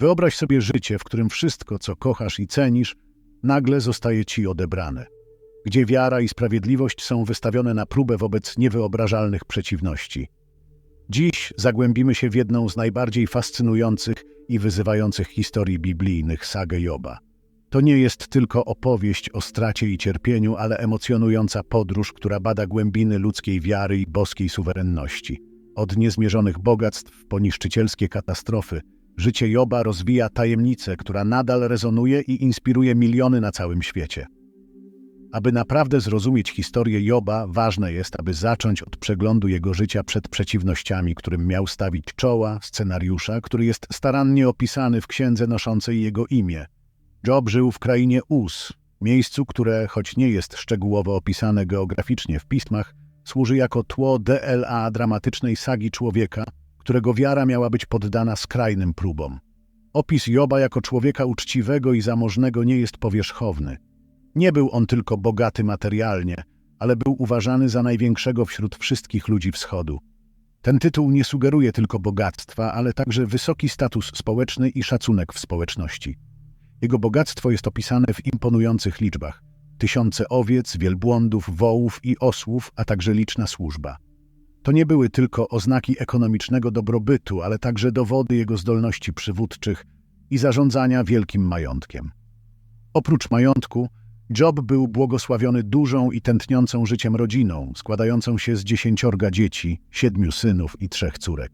Wyobraź sobie życie, w którym wszystko, co kochasz i cenisz, nagle zostaje ci odebrane, gdzie wiara i sprawiedliwość są wystawione na próbę wobec niewyobrażalnych przeciwności. Dziś zagłębimy się w jedną z najbardziej fascynujących i wyzywających historii biblijnych sagę Joba. To nie jest tylko opowieść o stracie i cierpieniu, ale emocjonująca podróż, która bada głębiny ludzkiej wiary i boskiej suwerenności. Od niezmierzonych bogactw po niszczycielskie katastrofy, życie Joba rozwija tajemnicę, która nadal rezonuje i inspiruje miliony na całym świecie. Aby naprawdę zrozumieć historię Joba, ważne jest, aby zacząć od przeglądu jego życia przed przeciwnościami, którym miał stawić czoła, scenariusza, który jest starannie opisany w księdze noszącej jego imię. Job żył w krainie Uz, miejscu, które, choć nie jest szczegółowo opisane geograficznie w pismach, służy jako tło DLA dramatycznej sagi człowieka, którego wiara miała być poddana skrajnym próbom. Opis Joba jako człowieka uczciwego i zamożnego nie jest powierzchowny. Nie był on tylko bogaty materialnie, ale był uważany za największego wśród wszystkich ludzi wschodu. Ten tytuł nie sugeruje tylko bogactwa, ale także wysoki status społeczny i szacunek w społeczności. Jego bogactwo jest opisane w imponujących liczbach. Tysiące owiec, wielbłądów, wołów i osłów, a także liczna służba. To nie były tylko oznaki ekonomicznego dobrobytu, ale także dowody jego zdolności przywódczych i zarządzania wielkim majątkiem. Oprócz majątku, Job był błogosławiony dużą i tętniącą życiem rodziną, składającą się z dziesięciorga dzieci, siedmiu synów i trzech córek.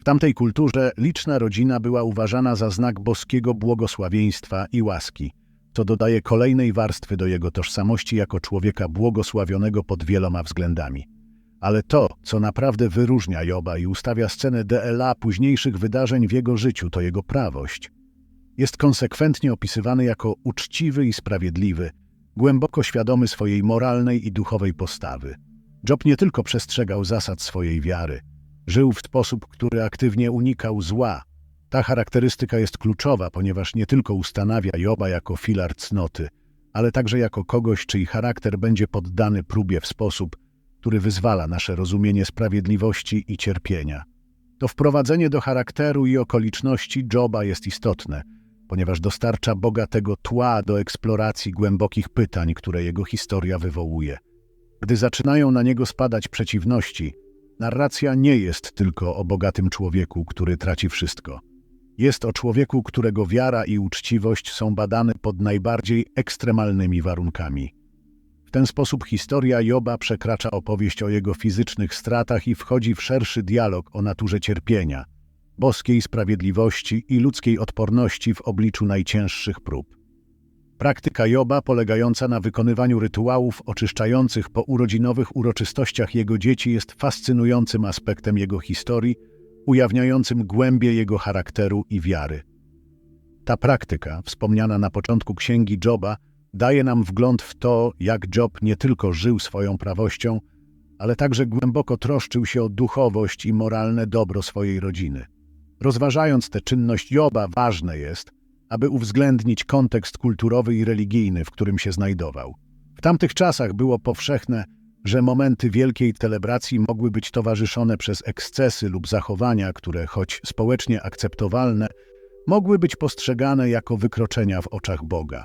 W tamtej kulturze liczna rodzina była uważana za znak boskiego błogosławieństwa i łaski, co dodaje kolejnej warstwy do jego tożsamości jako człowieka błogosławionego pod wieloma względami. Ale to, co naprawdę wyróżnia Joba i ustawia scenę DLA późniejszych wydarzeń w jego życiu, to jego prawość. Jest konsekwentnie opisywany jako uczciwy i sprawiedliwy, głęboko świadomy swojej moralnej i duchowej postawy. Job nie tylko przestrzegał zasad swojej wiary, żył w sposób, który aktywnie unikał zła. Ta charakterystyka jest kluczowa, ponieważ nie tylko ustanawia Joba jako filar cnoty, ale także jako kogoś, czyj charakter będzie poddany próbie w sposób, który wyzwala nasze rozumienie sprawiedliwości i cierpienia. To wprowadzenie do charakteru i okoliczności Joba jest istotne – ponieważ dostarcza bogatego tła do eksploracji głębokich pytań, które jego historia wywołuje. Gdy zaczynają na niego spadać przeciwności, narracja nie jest tylko o bogatym człowieku, który traci wszystko. Jest o człowieku, którego wiara i uczciwość są badane pod najbardziej ekstremalnymi warunkami. W ten sposób historia Joba przekracza opowieść o jego fizycznych stratach i wchodzi w szerszy dialog o naturze cierpienia – boskiej sprawiedliwości i ludzkiej odporności w obliczu najcięższych prób. Praktyka Joba, polegająca na wykonywaniu rytuałów oczyszczających po urodzinowych uroczystościach jego dzieci, jest fascynującym aspektem jego historii, ujawniającym głębie jego charakteru i wiary. Ta praktyka, wspomniana na początku księgi Joba, daje nam wgląd w to, jak Job nie tylko żył swoją prawością, ale także głęboko troszczył się o duchowość i moralne dobro swojej rodziny. Rozważając tę czynność Joba, ważne jest, aby uwzględnić kontekst kulturowy i religijny, w którym się znajdował. W tamtych czasach było powszechne, że momenty wielkiej celebracji mogły być towarzyszone przez ekscesy lub zachowania, które, choć społecznie akceptowalne, mogły być postrzegane jako wykroczenia w oczach Boga.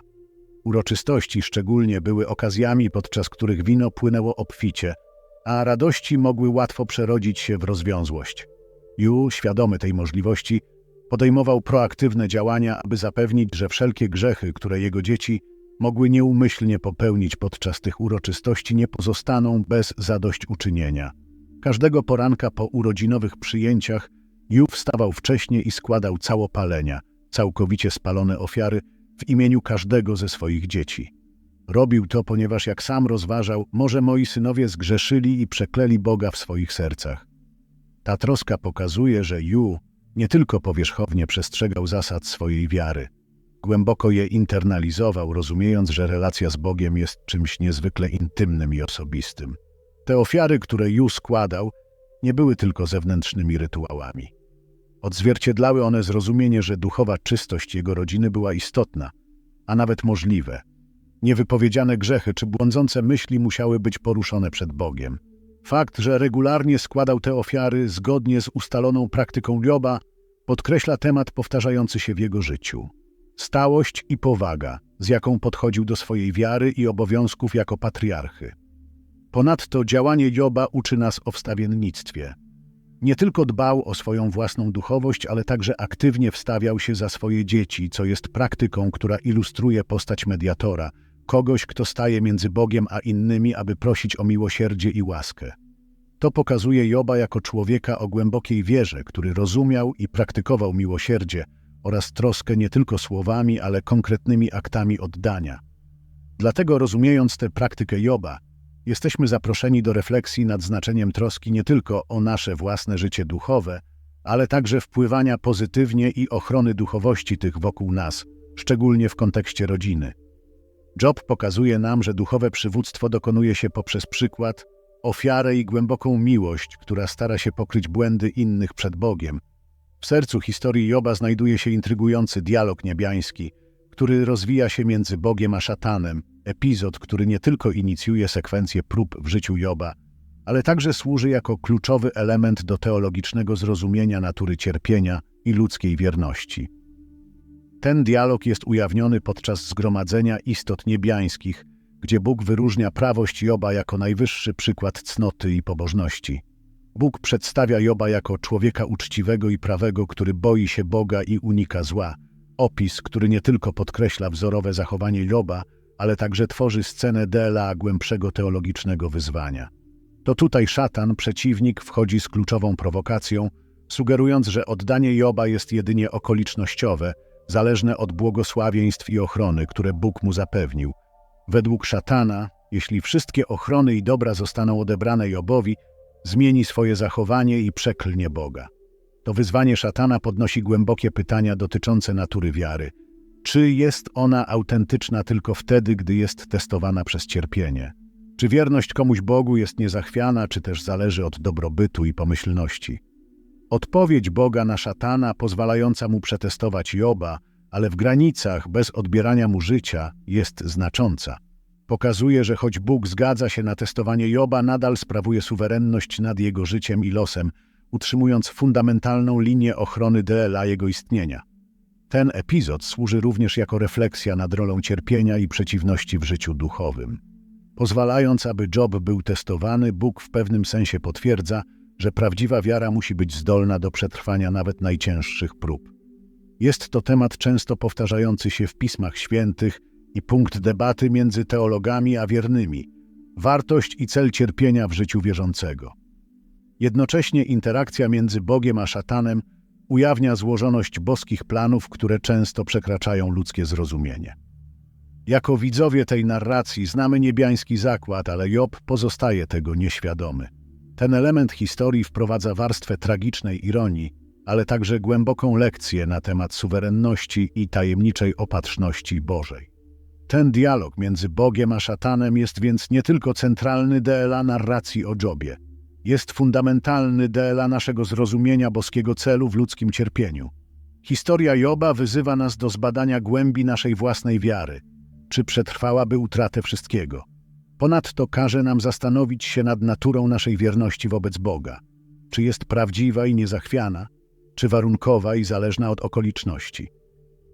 Uroczystości szczególnie były okazjami, podczas których wino płynęło obficie, a radości mogły łatwo przerodzić się w rozwiązłość. Ju, świadomy tej możliwości, podejmował proaktywne działania, aby zapewnić, że wszelkie grzechy, które jego dzieci mogły nieumyślnie popełnić podczas tych uroczystości, nie pozostaną bez zadośćuczynienia. Każdego poranka po urodzinowych przyjęciach Ju wstawał wcześnie i składał całopalenia, całkowicie spalone ofiary, w imieniu każdego ze swoich dzieci. Robił to, ponieważ jak sam rozważał, może moi synowie zgrzeszyli i przekleli Boga w swoich sercach. Ta troska pokazuje, że Yu nie tylko powierzchownie przestrzegał zasad swojej wiary, głęboko je internalizował, rozumiejąc, że relacja z Bogiem jest czymś niezwykle intymnym i osobistym. Te ofiary, które Yu składał, nie były tylko zewnętrznymi rytuałami. Odzwierciedlały one zrozumienie, że duchowa czystość jego rodziny była istotna, a nawet możliwe. Niewypowiedziane grzechy czy błądzące myśli musiały być poruszone przed Bogiem. Fakt, że regularnie składał te ofiary zgodnie z ustaloną praktyką Joba, podkreśla temat powtarzający się w jego życiu. Stałość i powaga, z jaką podchodził do swojej wiary i obowiązków jako patriarchy. Ponadto działanie Joba uczy nas o wstawiennictwie. Nie tylko dbał o swoją własną duchowość, ale także aktywnie wstawiał się za swoje dzieci, co jest praktyką, która ilustruje postać mediatora, kogoś, kto staje między Bogiem a innymi, aby prosić o miłosierdzie i łaskę. To pokazuje Joba jako człowieka o głębokiej wierze, który rozumiał i praktykował miłosierdzie oraz troskę nie tylko słowami, ale konkretnymi aktami oddania. Dlatego rozumiejąc tę praktykę Joba, jesteśmy zaproszeni do refleksji nad znaczeniem troski nie tylko o nasze własne życie duchowe, ale także wpływania pozytywnie i ochrony duchowości tych wokół nas, szczególnie w kontekście rodziny. Job pokazuje nam, że duchowe przywództwo dokonuje się poprzez przykład, ofiarę i głęboką miłość, która stara się pokryć błędy innych przed Bogiem. W sercu historii Joba znajduje się intrygujący dialog niebiański, który rozwija się między Bogiem a szatanem, epizod, który nie tylko inicjuje sekwencję prób w życiu Joba, ale także służy jako kluczowy element do teologicznego zrozumienia natury cierpienia i ludzkiej wierności. Ten dialog jest ujawniony podczas zgromadzenia istot niebiańskich, gdzie Bóg wyróżnia prawość Joba jako najwyższy przykład cnoty i pobożności. Bóg przedstawia Joba jako człowieka uczciwego i prawego, który boi się Boga i unika zła. Opis, który nie tylko podkreśla wzorowe zachowanie Joba, ale także tworzy scenę dla głębszego teologicznego wyzwania. To tutaj szatan, przeciwnik, wchodzi z kluczową prowokacją, sugerując, że oddanie Joba jest jedynie okolicznościowe, zależne od błogosławieństw i ochrony, które Bóg mu zapewnił. Według szatana, jeśli wszystkie ochrony i dobra zostaną odebrane Jobowi, zmieni swoje zachowanie i przeklnie Boga. To wyzwanie szatana podnosi głębokie pytania dotyczące natury wiary. Czy jest ona autentyczna tylko wtedy, gdy jest testowana przez cierpienie? Czy wierność komuś Bogu jest niezachwiana, czy też zależy od dobrobytu i pomyślności? Odpowiedź Boga na szatana, pozwalająca mu przetestować Joba, ale w granicach, bez odbierania mu życia, jest znacząca. Pokazuje, że choć Bóg zgadza się na testowanie Joba, nadal sprawuje suwerenność nad jego życiem i losem, utrzymując fundamentalną linię ochrony dla jego istnienia. Ten epizod służy również jako refleksja nad rolą cierpienia i przeciwności w życiu duchowym. Pozwalając, aby Job był testowany, Bóg w pewnym sensie potwierdza, że prawdziwa wiara musi być zdolna do przetrwania nawet najcięższych prób. Jest to temat często powtarzający się w pismach świętych i punkt debaty między teologami a wiernymi wartość i cel cierpienia w życiu wierzącego. Jednocześnie interakcja między Bogiem a szatanem ujawnia złożoność boskich planów, które często przekraczają ludzkie zrozumienie. Jako widzowie tej narracji znamy niebiański zakład, ale Job pozostaje tego nieświadomy. Ten element historii wprowadza warstwę tragicznej ironii, ale także głęboką lekcję na temat suwerenności i tajemniczej opatrzności Bożej. Ten dialog między Bogiem a szatanem jest więc nie tylko centralny dla narracji o Jobie, jest fundamentalny dla naszego zrozumienia boskiego celu w ludzkim cierpieniu. Historia Joba wyzywa nas do zbadania głębi naszej własnej wiary, czy przetrwałaby utratę wszystkiego. Ponadto każe nam zastanowić się nad naturą naszej wierności wobec Boga. Czy jest prawdziwa i niezachwiana, czy warunkowa i zależna od okoliczności.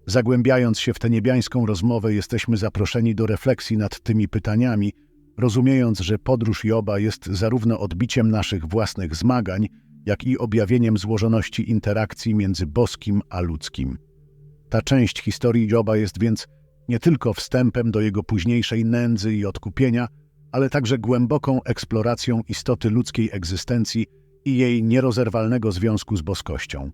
Zagłębiając się w tę niebiańską rozmowę, jesteśmy zaproszeni do refleksji nad tymi pytaniami, rozumiejąc, że podróż Joba jest zarówno odbiciem naszych własnych zmagań, jak i objawieniem złożoności interakcji między boskim a ludzkim. Ta część historii Joba jest więc nie tylko wstępem do jego późniejszej nędzy i odkupienia, ale także głęboką eksploracją istoty ludzkiej egzystencji i jej nierozerwalnego związku z boskością.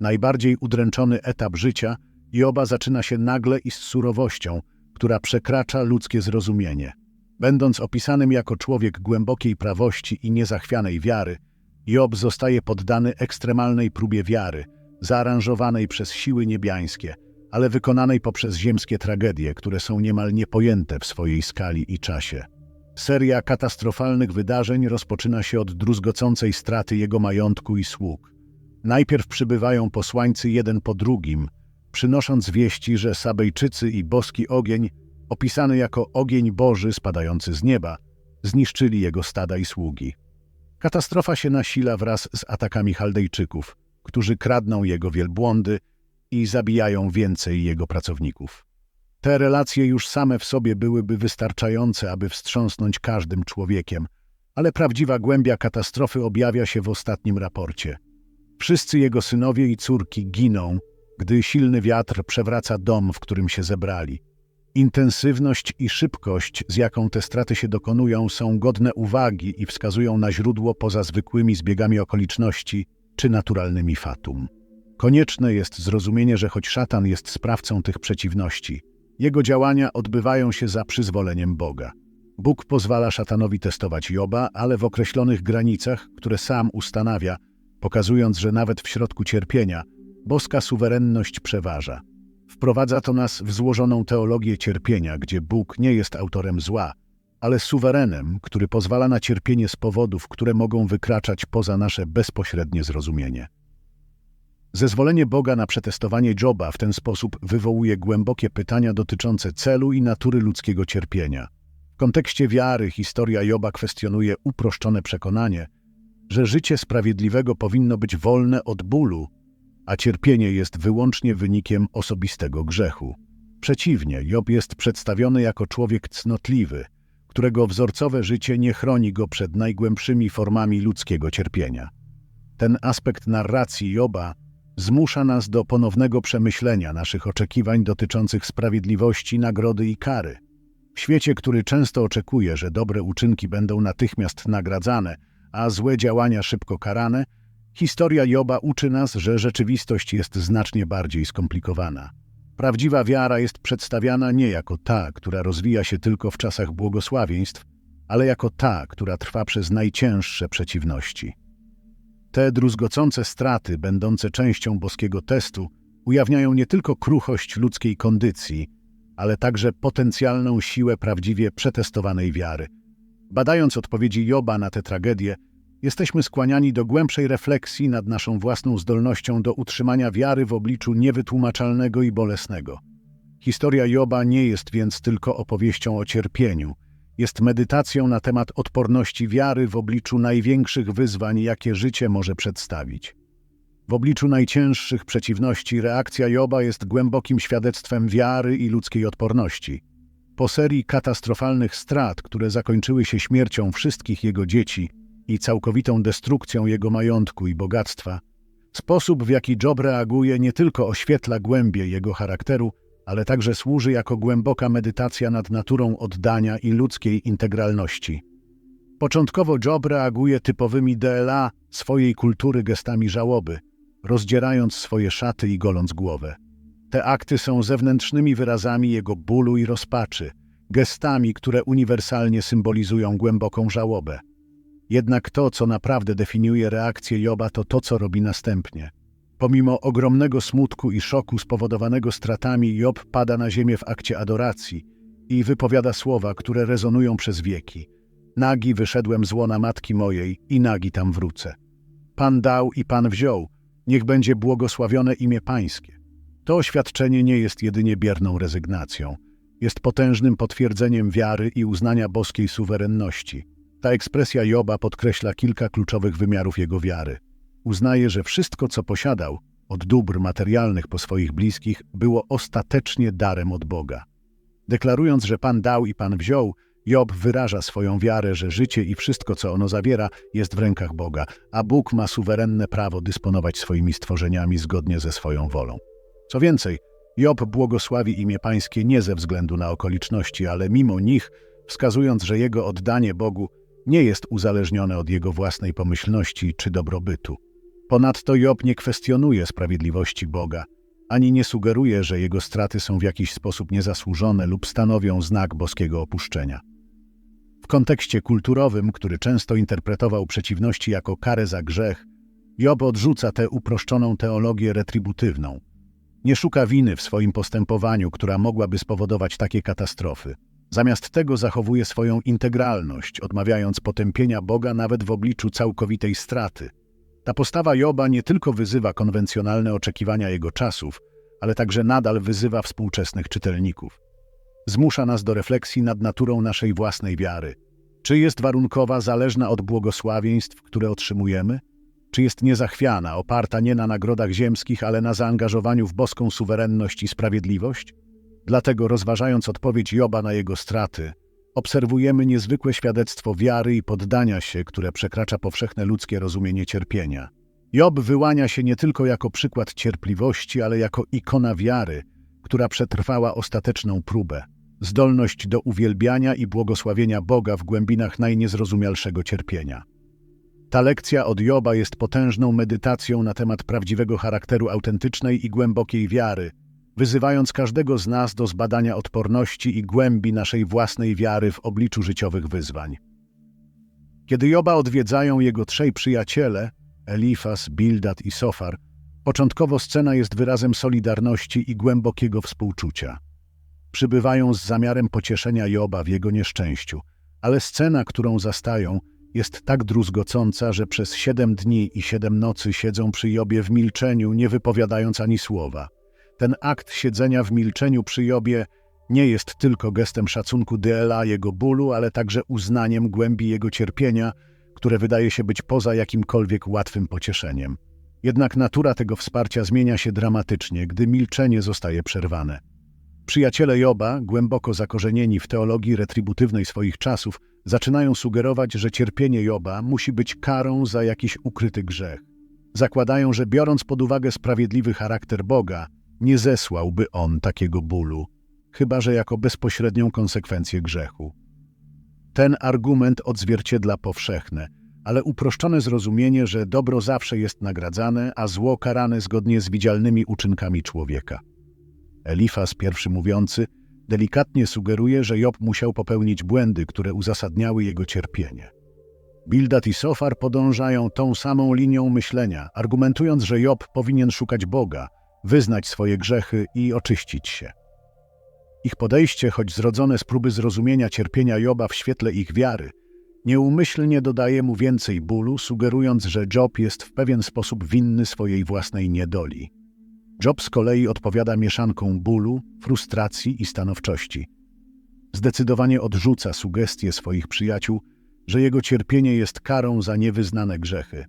Najbardziej udręczony etap życia Joba zaczyna się nagle i z surowością, która przekracza ludzkie zrozumienie. Będąc opisanym jako człowiek głębokiej prawości i niezachwianej wiary, Job zostaje poddany ekstremalnej próbie wiary, zaaranżowanej przez siły niebiańskie, ale wykonanej poprzez ziemskie tragedie, które są niemal niepojęte w swojej skali i czasie. Seria katastrofalnych wydarzeń rozpoczyna się od druzgocącej straty jego majątku i sług. Najpierw przybywają posłańcy jeden po drugim, przynosząc wieści, że Sabejczycy i boski ogień, opisany jako ogień Boży spadający z nieba, zniszczyli jego stada i sługi. Katastrofa się nasila wraz z atakami Chaldejczyków, którzy kradną jego wielbłądy i zabijają więcej jego pracowników. Te relacje już same w sobie byłyby wystarczające, aby wstrząsnąć każdym człowiekiem, ale prawdziwa głębia katastrofy objawia się w ostatnim raporcie. Wszyscy jego synowie i córki giną, gdy silny wiatr przewraca dom, w którym się zebrali. Intensywność i szybkość, z jaką te straty się dokonują, są godne uwagi i wskazują na źródło poza zwykłymi zbiegami okoliczności czy naturalnymi fatum. Konieczne jest zrozumienie, że choć szatan jest sprawcą tych przeciwności, jego działania odbywają się za przyzwoleniem Boga. Bóg pozwala szatanowi testować Joba, ale w określonych granicach, które sam ustanawia, pokazując, że nawet w środku cierpienia boska suwerenność przeważa. Wprowadza to nas w złożoną teologię cierpienia, gdzie Bóg nie jest autorem zła, ale suwerenem, który pozwala na cierpienie z powodów, które mogą wykraczać poza nasze bezpośrednie zrozumienie. Zezwolenie Boga na przetestowanie Joba w ten sposób wywołuje głębokie pytania dotyczące celu i natury ludzkiego cierpienia. W kontekście wiary historia Joba kwestionuje uproszczone przekonanie, że życie sprawiedliwego powinno być wolne od bólu, a cierpienie jest wyłącznie wynikiem osobistego grzechu. Przeciwnie, Job jest przedstawiony jako człowiek cnotliwy, którego wzorcowe życie nie chroni go przed najgłębszymi formami ludzkiego cierpienia. Ten aspekt narracji Joba zmusza nas do ponownego przemyślenia naszych oczekiwań dotyczących sprawiedliwości, nagrody i kary. W świecie, który często oczekuje, że dobre uczynki będą natychmiast nagradzane, a złe działania szybko karane, historia Joba uczy nas, że rzeczywistość jest znacznie bardziej skomplikowana. Prawdziwa wiara jest przedstawiana nie jako ta, która rozwija się tylko w czasach błogosławieństw, ale jako ta, która trwa przez najcięższe przeciwności. Te druzgocące straty, będące częścią boskiego testu, ujawniają nie tylko kruchość ludzkiej kondycji, ale także potencjalną siłę prawdziwie przetestowanej wiary. Badając odpowiedzi Joba na te tragedie, jesteśmy skłaniani do głębszej refleksji nad naszą własną zdolnością do utrzymania wiary w obliczu niewytłumaczalnego i bolesnego. Historia Joba nie jest więc tylko opowieścią o cierpieniu, jest medytacją na temat odporności wiary w obliczu największych wyzwań, jakie życie może przedstawić. W obliczu najcięższych przeciwności reakcja Joba jest głębokim świadectwem wiary i ludzkiej odporności. Po serii katastrofalnych strat, które zakończyły się śmiercią wszystkich jego dzieci i całkowitą destrukcją jego majątku i bogactwa, sposób, w jaki Job reaguje, nie tylko oświetla głębie jego charakteru, ale także służy jako głęboka medytacja nad naturą oddania i ludzkiej integralności. Początkowo Job reaguje typowymi DLA swojej kultury gestami żałoby, rozdzierając swoje szaty i goląc głowę. Te akty są zewnętrznymi wyrazami jego bólu i rozpaczy, gestami, które uniwersalnie symbolizują głęboką żałobę. Jednak to, co naprawdę definiuje reakcję Joba, to to, co robi następnie – Pomimo ogromnego smutku i szoku spowodowanego stratami, Job pada na ziemię w akcie adoracji i wypowiada słowa, które rezonują przez wieki. Nagi wyszedłem z łona matki mojej i nagi tam wrócę. Pan dał i Pan wziął, niech będzie błogosławione imię Pańskie. To oświadczenie nie jest jedynie bierną rezygnacją. Jest potężnym potwierdzeniem wiary i uznania boskiej suwerenności. Ta ekspresja Joba podkreśla kilka kluczowych wymiarów jego wiary – Uznaje, że wszystko, co posiadał, od dóbr materialnych po swoich bliskich, było ostatecznie darem od Boga. Deklarując, że Pan dał i Pan wziął, Job wyraża swoją wiarę, że życie i wszystko, co ono zawiera, jest w rękach Boga, a Bóg ma suwerenne prawo dysponować swoimi stworzeniami zgodnie ze swoją wolą. Co więcej, Job błogosławi imię Pańskie nie ze względu na okoliczności, ale mimo nich, wskazując, że jego oddanie Bogu nie jest uzależnione od jego własnej pomyślności czy dobrobytu. Ponadto Job nie kwestionuje sprawiedliwości Boga, ani nie sugeruje, że jego straty są w jakiś sposób niezasłużone lub stanowią znak boskiego opuszczenia. W kontekście kulturowym, który często interpretował przeciwności jako karę za grzech, Job odrzuca tę uproszczoną teologię retributywną. Nie szuka winy w swoim postępowaniu, która mogłaby spowodować takie katastrofy. Zamiast tego zachowuje swoją integralność, odmawiając potępienia Boga nawet w obliczu całkowitej straty – ta postawa Joba nie tylko wyzywa konwencjonalne oczekiwania jego czasów, ale także nadal wyzywa współczesnych czytelników. Zmusza nas do refleksji nad naturą naszej własnej wiary. Czy jest warunkowa, zależna od błogosławieństw, które otrzymujemy? Czy jest niezachwiana, oparta nie na nagrodach ziemskich, ale na zaangażowaniu w boską suwerenność i sprawiedliwość? Dlatego, rozważając odpowiedź Joba na jego straty, obserwujemy niezwykłe świadectwo wiary i poddania się, które przekracza powszechne ludzkie rozumienie cierpienia. Job wyłania się nie tylko jako przykład cierpliwości, ale jako ikona wiary, która przetrwała ostateczną próbę, zdolność do uwielbiania i błogosławienia Boga w głębinach najniezrozumialszego cierpienia. Ta lekcja od Joba jest potężną medytacją na temat prawdziwego charakteru autentycznej i głębokiej wiary, wyzywając każdego z nas do zbadania odporności i głębi naszej własnej wiary w obliczu życiowych wyzwań. Kiedy Joba odwiedzają jego trzej przyjaciele, Elifas, Bildad i Sofar, początkowo scena jest wyrazem solidarności i głębokiego współczucia. Przybywają z zamiarem pocieszenia Joba w jego nieszczęściu, ale scena, którą zastają, jest tak druzgocąca, że przez siedem dni i siedem nocy siedzą przy Jobie w milczeniu, nie wypowiadając ani słowa. Ten akt siedzenia w milczeniu przy Jobie nie jest tylko gestem szacunku dla jego bólu, ale także uznaniem głębi jego cierpienia, które wydaje się być poza jakimkolwiek łatwym pocieszeniem. Jednak natura tego wsparcia zmienia się dramatycznie, gdy milczenie zostaje przerwane. Przyjaciele Joba, głęboko zakorzenieni w teologii retributywnej swoich czasów, zaczynają sugerować, że cierpienie Joba musi być karą za jakiś ukryty grzech. Zakładają, że biorąc pod uwagę sprawiedliwy charakter Boga, nie zesłałby on takiego bólu, chyba że jako bezpośrednią konsekwencję grzechu. Ten argument odzwierciedla powszechne, ale uproszczone zrozumienie, że dobro zawsze jest nagradzane, a zło karane zgodnie z widzialnymi uczynkami człowieka. Elifas, pierwszy mówiący, delikatnie sugeruje, że Job musiał popełnić błędy, które uzasadniały jego cierpienie. Bildad i Sofar podążają tą samą linią myślenia, argumentując, że Job powinien szukać Boga, wyznać swoje grzechy i oczyścić się. Ich podejście, choć zrodzone z próby zrozumienia cierpienia Joba w świetle ich wiary, nieumyślnie dodaje mu więcej bólu, sugerując, że Job jest w pewien sposób winny swojej własnej niedoli. Job z kolei odpowiada mieszanką bólu, frustracji i stanowczości. Zdecydowanie odrzuca sugestie swoich przyjaciół, że jego cierpienie jest karą za niewyznane grzechy.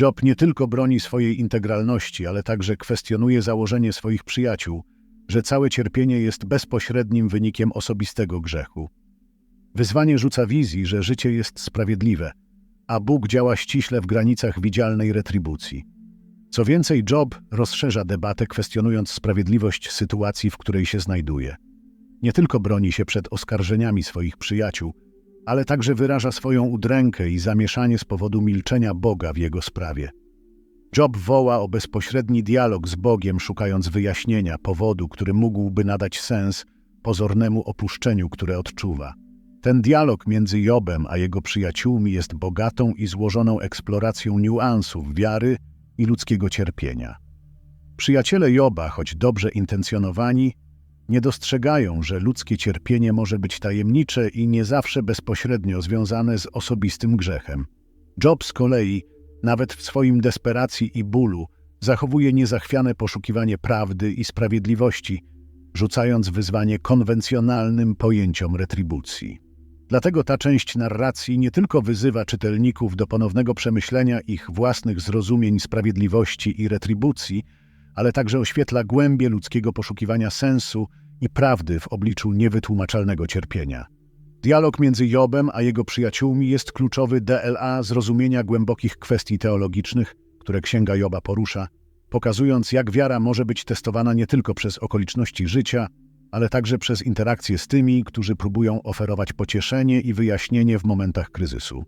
Job nie tylko broni swojej integralności, ale także kwestionuje założenie swoich przyjaciół, że całe cierpienie jest bezpośrednim wynikiem osobistego grzechu. Wyzwanie rzuca wizji, że życie jest sprawiedliwe, a Bóg działa ściśle w granicach widzialnej retrybucji. Co więcej, Job rozszerza debatę, kwestionując sprawiedliwość sytuacji, w której się znajduje. Nie tylko broni się przed oskarżeniami swoich przyjaciół, ale także wyraża swoją udrękę i zamieszanie z powodu milczenia Boga w jego sprawie. Job woła o bezpośredni dialog z Bogiem, szukając wyjaśnienia powodu, który mógłby nadać sens pozornemu opuszczeniu, które odczuwa. Ten dialog między Jobem a jego przyjaciółmi jest bogatą i złożoną eksploracją niuansów wiary i ludzkiego cierpienia. Przyjaciele Joba, choć dobrze intencjonowani, nie dostrzegają, że ludzkie cierpienie może być tajemnicze i nie zawsze bezpośrednio związane z osobistym grzechem. Job z kolei, nawet w swoim desperacji i bólu, zachowuje niezachwiane poszukiwanie prawdy i sprawiedliwości, rzucając wyzwanie konwencjonalnym pojęciom retrybucji. Dlatego ta część narracji nie tylko wyzywa czytelników do ponownego przemyślenia ich własnych zrozumień sprawiedliwości i retrybucji, ale także oświetla głębie ludzkiego poszukiwania sensu i prawdy w obliczu niewytłumaczalnego cierpienia. Dialog między Jobem a jego przyjaciółmi jest kluczowy DLA zrozumienia głębokich kwestii teologicznych, które Księga Joba porusza, pokazując jak wiara może być testowana nie tylko przez okoliczności życia, ale także przez interakcje z tymi, którzy próbują oferować pocieszenie i wyjaśnienie w momentach kryzysu.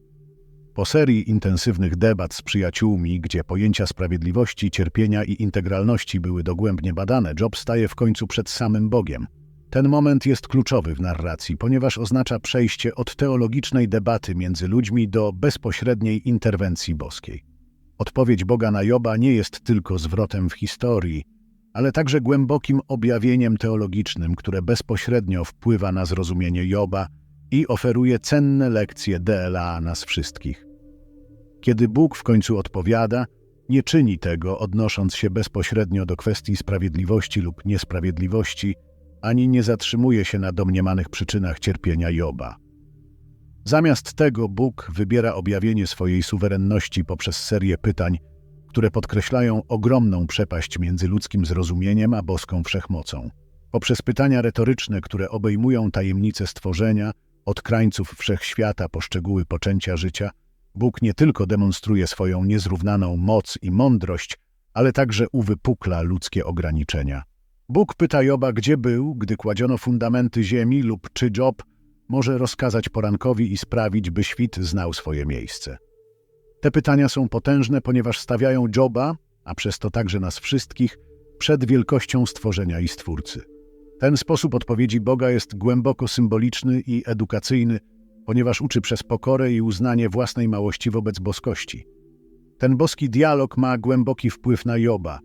Po serii intensywnych debat z przyjaciółmi, gdzie pojęcia sprawiedliwości, cierpienia i integralności były dogłębnie badane, Job staje w końcu przed samym Bogiem. Ten moment jest kluczowy w narracji, ponieważ oznacza przejście od teologicznej debaty między ludźmi do bezpośredniej interwencji boskiej. Odpowiedź Boga na Joba nie jest tylko zwrotem w historii, ale także głębokim objawieniem teologicznym, które bezpośrednio wpływa na zrozumienie Joba i oferuje cenne lekcje dla nas wszystkich. Kiedy Bóg w końcu odpowiada, nie czyni tego odnosząc się bezpośrednio do kwestii sprawiedliwości lub niesprawiedliwości, ani nie zatrzymuje się na domniemanych przyczynach cierpienia Joba. Zamiast tego Bóg wybiera objawienie swojej suwerenności poprzez serię pytań które podkreślają ogromną przepaść między ludzkim zrozumieniem a boską wszechmocą. Poprzez pytania retoryczne, które obejmują tajemnice stworzenia, od krańców wszechświata po szczegóły poczęcia życia, Bóg nie tylko demonstruje swoją niezrównaną moc i mądrość, ale także uwypukla ludzkie ograniczenia. Bóg pyta Joba, gdzie był, gdy kładziono fundamenty ziemi lub czy Job może rozkazać porankowi i sprawić, by świt znał swoje miejsce. Te pytania są potężne, ponieważ stawiają Joba, a przez to także nas wszystkich, przed wielkością stworzenia i Stwórcy. Ten sposób odpowiedzi Boga jest głęboko symboliczny i edukacyjny, ponieważ uczy przez pokorę i uznanie własnej małości wobec boskości. Ten boski dialog ma głęboki wpływ na Joba.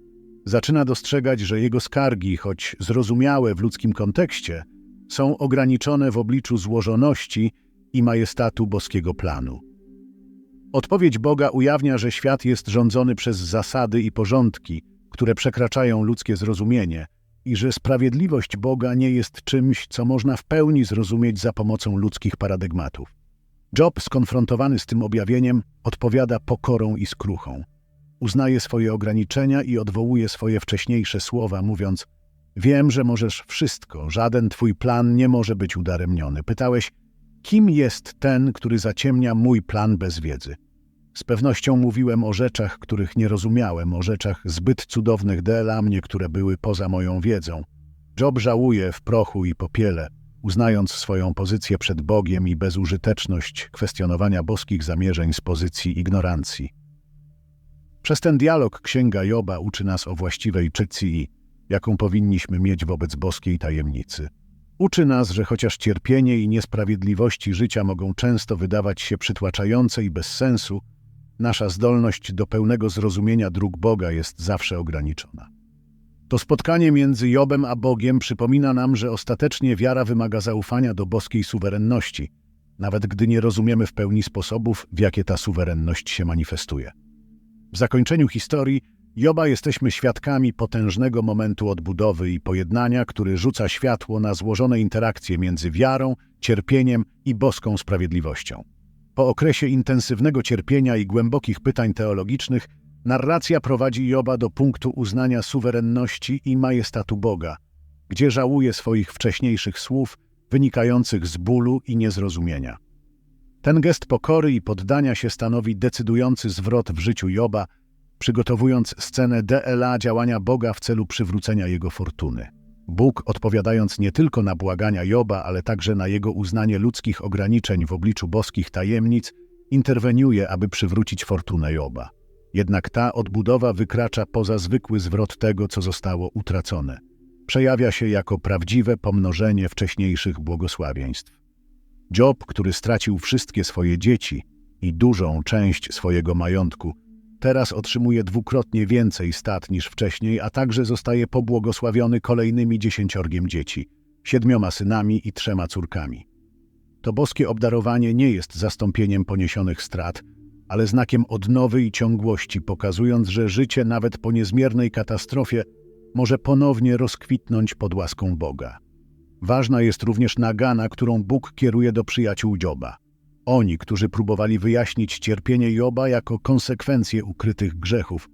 Zaczyna dostrzegać, że jego skargi, choć zrozumiałe w ludzkim kontekście, są ograniczone w obliczu złożoności i majestatu boskiego planu. Odpowiedź Boga ujawnia, że świat jest rządzony przez zasady i porządki, które przekraczają ludzkie zrozumienie i że sprawiedliwość Boga nie jest czymś, co można w pełni zrozumieć za pomocą ludzkich paradygmatów. Job, skonfrontowany z tym objawieniem, odpowiada pokorą i skruchą. Uznaje swoje ograniczenia i odwołuje swoje wcześniejsze słowa, mówiąc Wiem, że możesz wszystko, żaden twój plan nie może być udaremniony. Pytałeś, kim jest ten, który zaciemnia mój plan bez wiedzy? Z pewnością mówiłem o rzeczach, których nie rozumiałem, o rzeczach zbyt cudownych dla mnie, które były poza moją wiedzą. Job żałuje w prochu i popiele, uznając swoją pozycję przed Bogiem i bezużyteczność kwestionowania boskich zamierzeń z pozycji ignorancji. Przez ten dialog Księga Joba uczy nas o właściwej czycji, jaką powinniśmy mieć wobec boskiej tajemnicy. Uczy nas, że chociaż cierpienie i niesprawiedliwości życia mogą często wydawać się przytłaczające i bez sensu, nasza zdolność do pełnego zrozumienia dróg Boga jest zawsze ograniczona. To spotkanie między Jobem a Bogiem przypomina nam, że ostatecznie wiara wymaga zaufania do boskiej suwerenności, nawet gdy nie rozumiemy w pełni sposobów, w jakie ta suwerenność się manifestuje. W zakończeniu historii Joba jesteśmy świadkami potężnego momentu odbudowy i pojednania, który rzuca światło na złożone interakcje między wiarą, cierpieniem i boską sprawiedliwością. Po okresie intensywnego cierpienia i głębokich pytań teologicznych, narracja prowadzi Joba do punktu uznania suwerenności i majestatu Boga, gdzie żałuje swoich wcześniejszych słów wynikających z bólu i niezrozumienia. Ten gest pokory i poddania się stanowi decydujący zwrot w życiu Joba, przygotowując scenę DLA działania Boga w celu przywrócenia jego fortuny. Bóg, odpowiadając nie tylko na błagania Joba, ale także na jego uznanie ludzkich ograniczeń w obliczu boskich tajemnic, interweniuje, aby przywrócić fortunę Joba. Jednak ta odbudowa wykracza poza zwykły zwrot tego, co zostało utracone. Przejawia się jako prawdziwe pomnożenie wcześniejszych błogosławieństw. Job, który stracił wszystkie swoje dzieci i dużą część swojego majątku, Teraz otrzymuje dwukrotnie więcej stat niż wcześniej, a także zostaje pobłogosławiony kolejnymi dziesięciorgiem dzieci, siedmioma synami i trzema córkami. To boskie obdarowanie nie jest zastąpieniem poniesionych strat, ale znakiem odnowy i ciągłości, pokazując, że życie nawet po niezmiernej katastrofie może ponownie rozkwitnąć pod łaską Boga. Ważna jest również nagana, którą Bóg kieruje do przyjaciół Dzioba. Oni, którzy próbowali wyjaśnić cierpienie Joba jako konsekwencję ukrytych grzechów,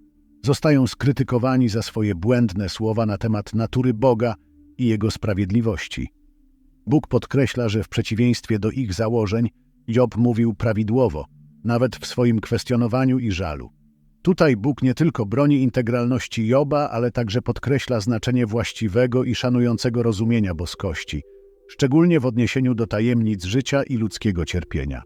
zostają skrytykowani za swoje błędne słowa na temat natury Boga i Jego sprawiedliwości. Bóg podkreśla, że w przeciwieństwie do ich założeń Job mówił prawidłowo, nawet w swoim kwestionowaniu i żalu. Tutaj Bóg nie tylko broni integralności Joba, ale także podkreśla znaczenie właściwego i szanującego rozumienia boskości – szczególnie w odniesieniu do tajemnic życia i ludzkiego cierpienia.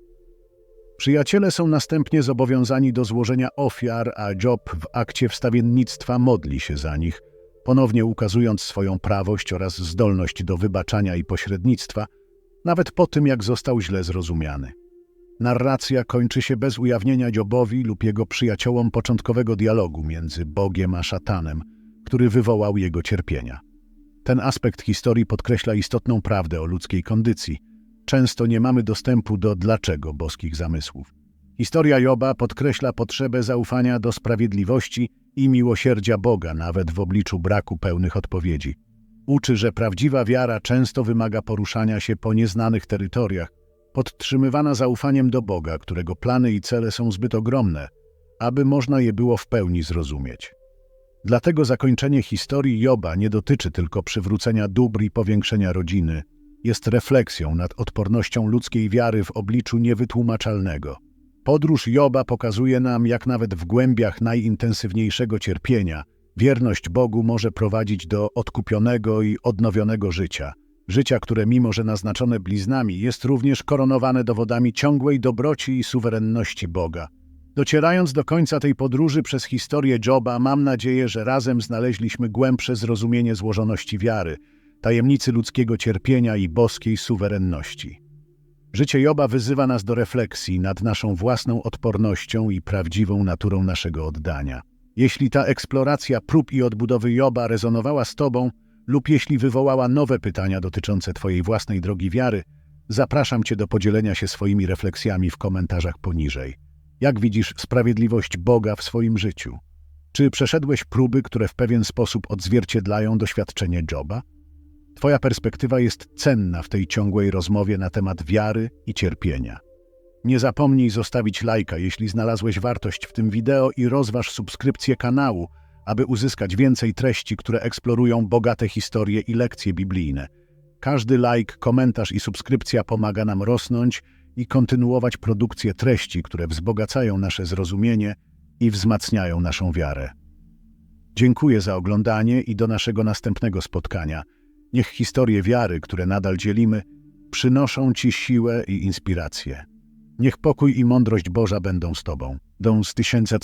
Przyjaciele są następnie zobowiązani do złożenia ofiar, a Job w akcie wstawiennictwa modli się za nich, ponownie ukazując swoją prawość oraz zdolność do wybaczania i pośrednictwa, nawet po tym, jak został źle zrozumiany. Narracja kończy się bez ujawnienia Jobowi lub jego przyjaciołom początkowego dialogu między Bogiem a szatanem, który wywołał jego cierpienia. Ten aspekt historii podkreśla istotną prawdę o ludzkiej kondycji. Często nie mamy dostępu do dlaczego boskich zamysłów. Historia Joba podkreśla potrzebę zaufania do sprawiedliwości i miłosierdzia Boga, nawet w obliczu braku pełnych odpowiedzi. Uczy, że prawdziwa wiara często wymaga poruszania się po nieznanych terytoriach, podtrzymywana zaufaniem do Boga, którego plany i cele są zbyt ogromne, aby można je było w pełni zrozumieć. Dlatego zakończenie historii Joba nie dotyczy tylko przywrócenia dóbr i powiększenia rodziny, jest refleksją nad odpornością ludzkiej wiary w obliczu niewytłumaczalnego. Podróż Joba pokazuje nam, jak nawet w głębiach najintensywniejszego cierpienia wierność Bogu może prowadzić do odkupionego i odnowionego życia. Życia, które mimo że naznaczone bliznami, jest również koronowane dowodami ciągłej dobroci i suwerenności Boga. Docierając do końca tej podróży przez historię Joba, mam nadzieję, że razem znaleźliśmy głębsze zrozumienie złożoności wiary, tajemnicy ludzkiego cierpienia i boskiej suwerenności. Życie Joba wyzywa nas do refleksji nad naszą własną odpornością i prawdziwą naturą naszego oddania. Jeśli ta eksploracja prób i odbudowy Joba rezonowała z Tobą, lub jeśli wywołała nowe pytania dotyczące Twojej własnej drogi wiary, zapraszam Cię do podzielenia się swoimi refleksjami w komentarzach poniżej. Jak widzisz sprawiedliwość Boga w swoim życiu? Czy przeszedłeś próby, które w pewien sposób odzwierciedlają doświadczenie Joba? Twoja perspektywa jest cenna w tej ciągłej rozmowie na temat wiary i cierpienia. Nie zapomnij zostawić lajka, jeśli znalazłeś wartość w tym wideo i rozważ subskrypcję kanału, aby uzyskać więcej treści, które eksplorują bogate historie i lekcje biblijne. Każdy like, komentarz i subskrypcja pomaga nam rosnąć i kontynuować produkcję treści, które wzbogacają nasze zrozumienie i wzmacniają naszą wiarę. Dziękuję za oglądanie i do naszego następnego spotkania. Niech historie wiary, które nadal dzielimy, przynoszą Ci siłę i inspirację. Niech pokój i mądrość Boża będą z Tobą. Dąs tysięcy